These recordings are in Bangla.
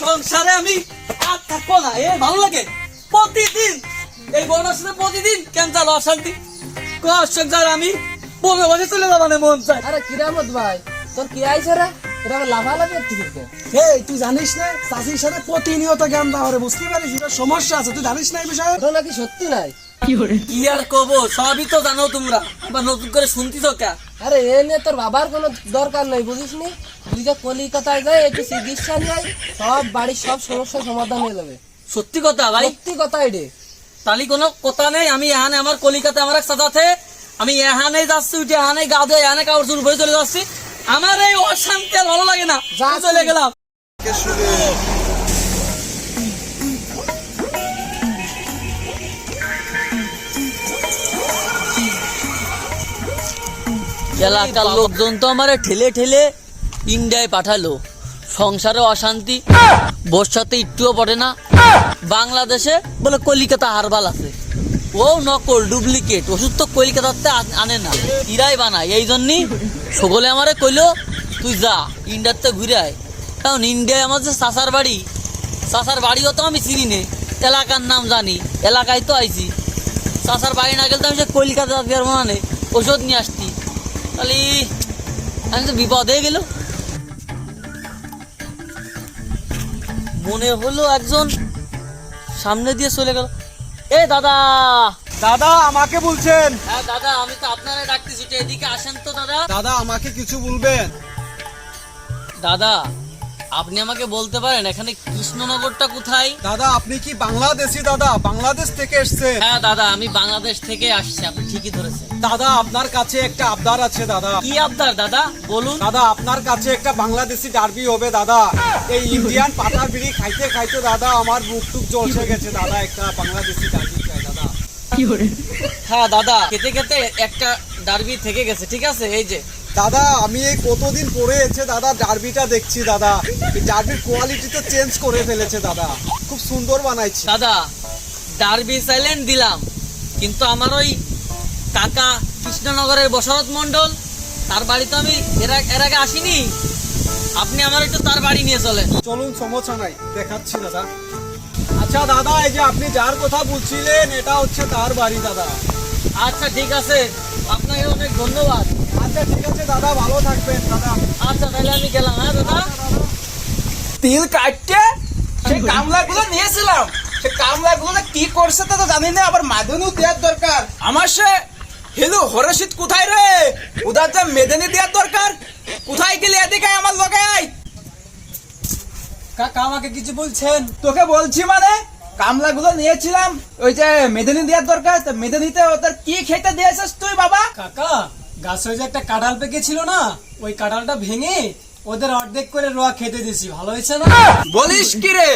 সংসারে আমি আর থাকব না এ ভালো লাগে। প্রতিদিন এই বউটার সাথে প্রতিদিন চালো অশান্তি। সংসার আমি? বসে বসে চলে যাব না মন চায়। আরে কিরামত ভাই তোর কি আইছে রে? এটা এই তুই জানিস না চাষির সাথে প্রতিনিয়ত জ্ঞান দেওয়া বুঝতে পারিস সমস্যা আছে তুই জানিস না এই বিষয়ে? নাকি সত্যি নাই? কি আর কব সবই তো জানো তোমরা। আবার নতুন করে শুনতিস কে? আরে এ নিয়ে তোর বাবার কোনো দরকার নাই বুঝিস নি তুই যে কলিকাতায় যাই একটু চিকিৎসা নিয়ে সব বাড়ির সব সমস্যার সমাধান হয়ে যাবে। সত্যি কথা ভাই? সত্যি কথা এটে। তালি কোনো কথা নেই আমি এখানে আমার কলিকাতা আমার এক সাথে আছে আমি এখানে যাচ্ছি উঠে এখানে গা ধুয়ে এখানে কাপড় চুল ভরে চলে যাচ্ছি। আমার এই অশান্তি আর ভালো লাগে না যা চলে গেলাম। এলাকার লোকজন তো আমার ঠেলে ঠেলে ইন্ডিয়ায় পাঠালো। সংসারে অশান্তি বর্ষাতে একটুও পড়ে না। বাংলাদেশে বলে কলিকাতা হারবাল আছে। ও নকল, ডুপ্লিকেট, ওষুধ তো কলিকাতাতে আনে না। ইরাই বানায় এই জন্যই সকলে আমারে কইলো, তুই যা, ইন্ডিয়াতে ঘুরে আয়। কারণ ইন্ডিয়ায় আমার যে চাষার বাড়ি চাষার বাড়িও তো আমি চিনি নে, এলাকার নাম জানি, এলাকায় তো আইছি। চাষার বাড়ি না গেলে তো আমি সে কলকাতা দেওয়ার মনে, ওষুধ নিয়ে আসতি। তাহলে আমি তো বিপদ হয়ে গেল। মনে হলো একজন সামনে দিয়ে চলে গেল। এ দাদা! দাদা আমাকে বলছেন। হ্যাঁ দাদা আমি তো আপনারা ডাকতেছি এদিকে আসেন তো দাদা। দাদা আমাকে কিছু বলবেন। দাদা আপনি আমাকে বলতে পারেন এখানে কৃষ্ণনগরটা কোথায়? দাদা আপনি কি বাংলাদেশি দাদা? বাংলাদেশ থেকে এসছেন হ্যাঁ দাদা আমি বাংলাদেশ থেকে আসছি আপনি ঠিকই ধরেছেন। দাদা আপনার কাছে একটা আবদার আছে দাদা। কি আবদার দাদা? বলুন। দাদা আপনার কাছে একটা বাংলাদেশি ডার্বি হবে দাদা। এই ইন্ডিয়ান পাতার বিড়ি খাইতে খাইতে দাদা আমার মুখ টুক জলসে গেছে দাদা একটা বাংলাদেশি ডার্বি চাই দাদা। হ্যাঁ দাদা খেতে খেতে একটা ডারবি থেকে গেছে ঠিক আছে? এই যে দাদা আমি এই কতদিন পরে এসে দাদা ডার্বিটা দেখছি দাদা। ডার্বির কোয়ালিটি তো চেঞ্জ করে ফেলেছে দাদা। খুব সুন্দর বানাইছি। দাদা ডারবি সাইলেন্ট দিলাম কিন্তু আমার ওই কাকা কৃষ্ণনগরের বসরত মন্ডল তার বাড়ি তো আমি এর আগ- আসিনি। আপনি আমার একটু তার বাড়ি নিয়ে চলেন। চলুন সমস্যা নাই দেখাচ্ছি দাদা। আচ্ছা দাদা এই যে আপনি যার কথা বলছিলেন এটা হচ্ছে তার বাড়ি দাদা। আচ্ছা ঠিক আছে। আপনাকে অনেক ধন্যবাদ। দাদা ভালো থাকবেন দাদা। আচ্ছা তাহলে আমি গেলাম হ্যাঁ দাদা? তিল কাটতে? সে কামলা গুলো নিয়েছিলাম। সে কামলা গুলো কি করছে তা তো জানি না আবার দেওয়ার দরকার। আমার সে হেলু কোথায় রে? উদার যা মেদিনী দেওয়ার দরকার। কোথায় গেলি এদিকে আমার আয়। কাকা আমাকে কিছু বলছেন? তোকে বলছি মানে কামলা গুলো নিয়েছিলাম ওই যে মেদিনী দেওয়ার দরকার তো মেদিনীতে ওদের কি খেতে দিয়েছিস তুই বাবা? কাকা গাছে যে একটা কাঁঠাল পেকেছিল না ওই কাঁঠালটা ভেঙে ওদের অর্ধেক করে রোয়া খেতে দিছি ভালো হয়েছে না? বলিস কি রে?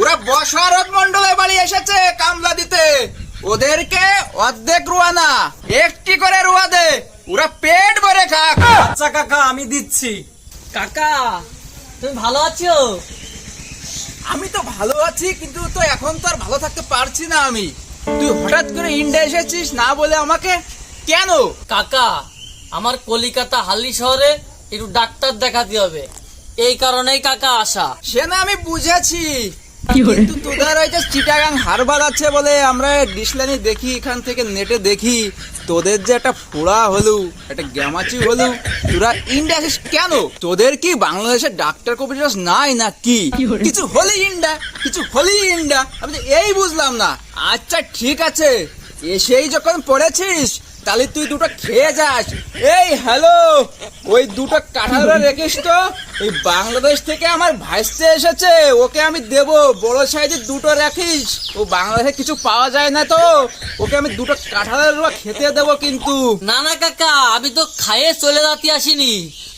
ওরা বসরত মন্ডলের বাড়ি এসেছে কামলা দিতে। ওদেরকে অর্ধেক রুয়া না একটি করে রুয়া দে। ওরা পেট ভরে খাক। আচ্ছা কাকা আমি দিচ্ছি। কাকা তুমি ভালো আছো? আমি তো ভালো আছি কিন্তু তো এখন তো আর ভালো থাকতে পারছি না আমি। তুই হঠাৎ করে ইন্ডিয়া এসেছিস না বলে আমাকে কেন? কাকা আমার কলিকাতা হালি শহরে একটু ডাক্তার দেখাতে হবে। এই কারণেই কাকা আসা। সে না আমি বুঝেছি। কিন্তু তোদের ওই যে চিটাগাং হারবার আছে বলে আমরা ডিসলানি দেখি এখান থেকে নেটে দেখি তোদের যে একটা ফোড়া হলু একটা গ্যামাচি হলু তোরা ইন্ডিয়া আসিস কেন? তোদের কি বাংলাদেশের ডাক্তার কবিরাজ নাই না কি কিছু হলি ইন্ডিয়া কিছু হলি ইন্ডিয়া। আমি এই বুঝলাম না। আচ্ছা ঠিক আছে। এসেই যখন পড়েছিস তাহলে তুই দুটো খেয়ে যাস। এই হ্যালো ওই দুটো কাঁঠালটা রেখিস তো? এই বাংলাদেশ থেকে আমার ভাইসতে এসেছে। ওকে আমি দেব। বড় সাইজের দুটো রাখিস। ও বাংলাদেশে কিছু পাওয়া যায় না তো। ওকে আমি দুটো কাঁঠালের রোয়া খেতে দেবো কিন্তু। না না কাকা আমি তো খাইয়ে চলে যাতে আসিনি।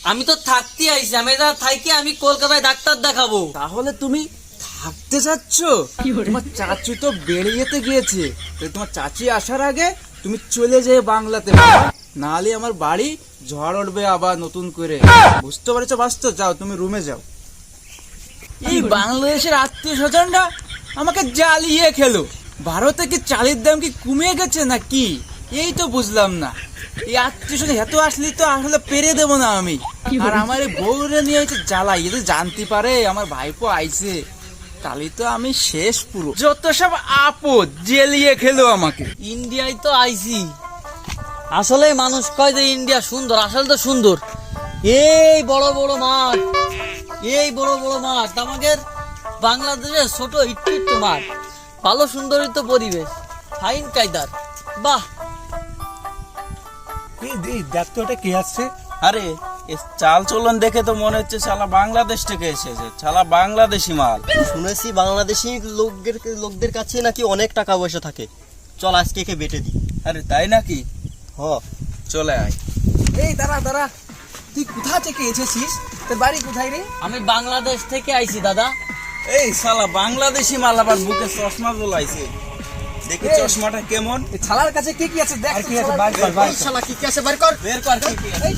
আমি তো থাকতে আইছি। আমি থাকি আমি কলকাতায় ডাক্তার দেখাবো। তাহলে তুমি থাকতে চাচ্ছ? তোমার চাচু তো বেড়ে যেতে গিয়েছে। তোমার চাচি আসার আগে তুমি চলে যেয়ে বাংলাতে। নাহলে আমার বাড়ি ঝড় উঠবে আবার নতুন করে। বুঝতে পারছ বাস্তব যাও, তুমি রুমে যাও। এই বাংলাদেশের আত্মীয় স্বজনরা আমাকে জ্বালিয়ে খেলো। ভারতে কি চালের দাম কি কমে গেছে না কি এই তো বুঝলাম না। এই আত্মীয় স্বজন এত আসলি তো আসলে পেরে দেবো না আমি। আর আমার এই বউরে নিয়ে জ্বালাই, এ তো জানতে পারে, আমার ভাইপো আইছে। তাহলে তো আমি শেষ পুরো। যত সব আপদ জেলিয়ে খেলো আমাকে। ইন্ডিয়ায় তো আইছি আসলে মানুষ কয় যে ইন্ডিয়া সুন্দর আসলে তো সুন্দর। এই বড় বড় মাঠ এই বড় বড় মাঠ আমাদের বাংলাদেশের ছোট একটু একটু মাঠ। ভালো সুন্দরই তো পরিবেশ ফাইন কায়দার। বাহ! দেখ তো ওটা কে আসছে? আরে চাল চলন দেখে তো মনে হচ্ছে শালা বাংলাদেশ থেকে এসেছে শালা বাংলাদেশি মাল। শুনেছি বাংলাদেশি লোকদের লোকদের কাছে নাকি অনেক টাকা পয়সা থাকে। চল আজকে একে বেটে দিই। আরে তাই নাকি? হ। চলে আয়। এই দাঁড়া দাঁড়া। তুই কোথা থেকে এসেছিস? তোর বাড়ি কোথায় রে? আমি বাংলাদেশ থেকে আইছি দাদা। এই শালা বাংলাদেশি মাল আবার বুকে চশমা বোলাইছে দেখি চশমাটা কেমন? ছালার কাছে কি কি আছে? দেখ কি আছে? বাই কর বাই এই শালা কি কি আছে? বের কর। বের কর কি কি আছে।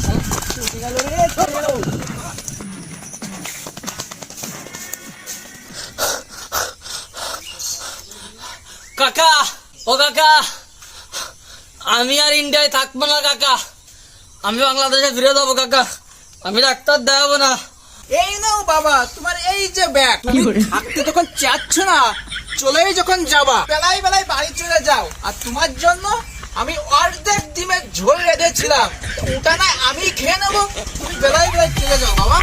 কাকা ও কাকা আমি আর ইন্ডিয়ায় থাকব না কাকা। আমি বাংলাদেশে ফিরে যাব কাকা। আমি ডাক্তার দেখাবো না। এই নাও বাবা তোমার এই যে ব্যাগ। তুমি থাকতে তখন চাচ্ছ না। চলেই যখন যাবা, বেলায় বেলায় বাড়ি চলে যাও। আর তোমার জন্য আমি অর্ধেক ডিমের ঝোল রেঁধেছিলাম। ওটা না আমি খেয়ে নেব। তুমি বেলায় বেলায় চলে যাও, বাবা।